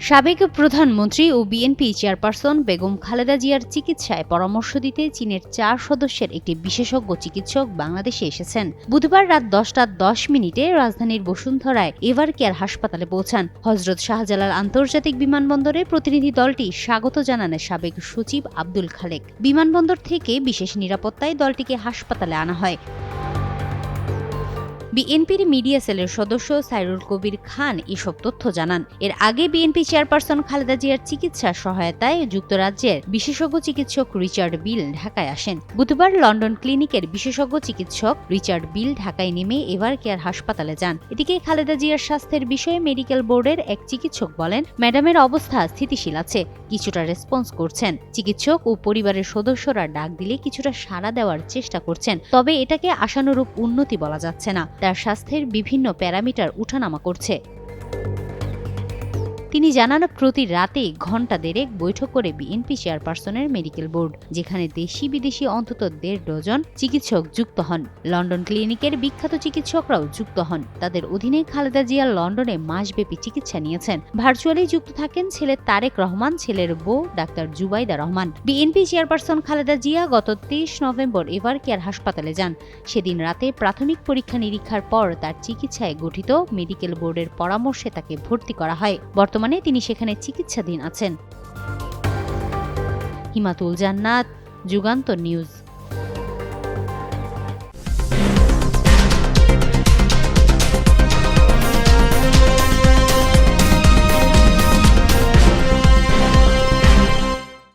সাবেক প্রধানমন্ত্রী ও বিএনপি চেয়ারপারসন বেগম খালেদা জিয়ার চিকিৎসায় পরামর্শ দিতে চীনের চার সদস্যের একটি বিশেষজ্ঞ চিকিৎসক বাংলাদেশে এসেছেন। বুধবার রাত দশটা দশ মিনিটে রাজধানীর বসুন্ধরায় এভার কেয়ার হাসপাতালে পৌঁছান। হজরত শাহজালাল আন্তর্জাতিক বিমানবন্দরে প্রতিনিধি দলটি স্বাগত জানান সাবেক সচিব আব্দুল খালেক। বিমানবন্দর থেকে বিশেষ নিরাপত্তায় দলটিকে হাসপাতালে আনা হয়। বিএনপির মিডিয়া সেলের সদস্য সাইরুল কবির খান এসব তথ্য জানান। এর আগে বিএনপি চেয়ারপারসন খালেদা জিয়ার চিকিৎসা সহায়তায় যুক্তরাজ্যের বিশেষজ্ঞ চিকিৎসক রিচার্ড বিল ঢাকায় আসেন। বুধবার লন্ডন ক্লিনিকের বিশেষজ্ঞ চিকিৎসক রিচার্ড বিল ঢাকায় নেমে এভার কেয়ার হাসপাতালে যান। এদিকে খালেদা জিয়ার স্বাস্থ্যের বিষয়ে মেডিকেল বোর্ডের এক চিকিৎসক বলেন, ম্যাডামের অবস্থা স্থিতিশীল আছে, কিছুটা রেসপন্স করছেন। চিকিৎসক ও পরিবারের সদস্যরা ডাক দিলে কিছুটা সাড়া দেওয়ার চেষ্টা করছেন, তবে এটাকে আশানুরূপ উন্নতি বলা যাচ্ছে না। তার স্বাস্থ্যের বিভিন্ন প্যারামিটার উঠানামা করছে। তিনি জানান, প্রতি রাতে ঘণ্টা দেড়েক বৈঠক করে বিএনপি চেয়ারপারসনের মেডিকেল বোর্ড, যেখানে দেশি বিদেশি অন্তত দেড় ডজন চিকিৎসক যুক্ত হন। লন্ডন ক্লিনিকের বিখ্যাত চিকিৎসকরাও যুক্ত হন। তাদের অধীনে খালেদা জিয়া লন্ডনে মাসব্যাপী চিকিৎসা নিয়েছেন। ভার্চুয়ালি যুক্ত থাকেন ছেলে তারেক রহমান, ছেলের বউ doctor Zubaida Rahman. BNP chairperson Khaleda Zia গত তেইশ নভেম্বর এভার কেয়ার হাসপাতালে যান। সেদিন রাতে প্রাথমিক পরীক্ষা নিরীক্ষার পর তার চিকিৎসায় গঠিত মেডিকেল বোর্ডের পরামর্শে তাকে ভর্তি করা হয়। তিনি সেখানে চিকিৎসাধীন আছেন। হিমাতুল জান্নাত যুগান্তর নিউজ।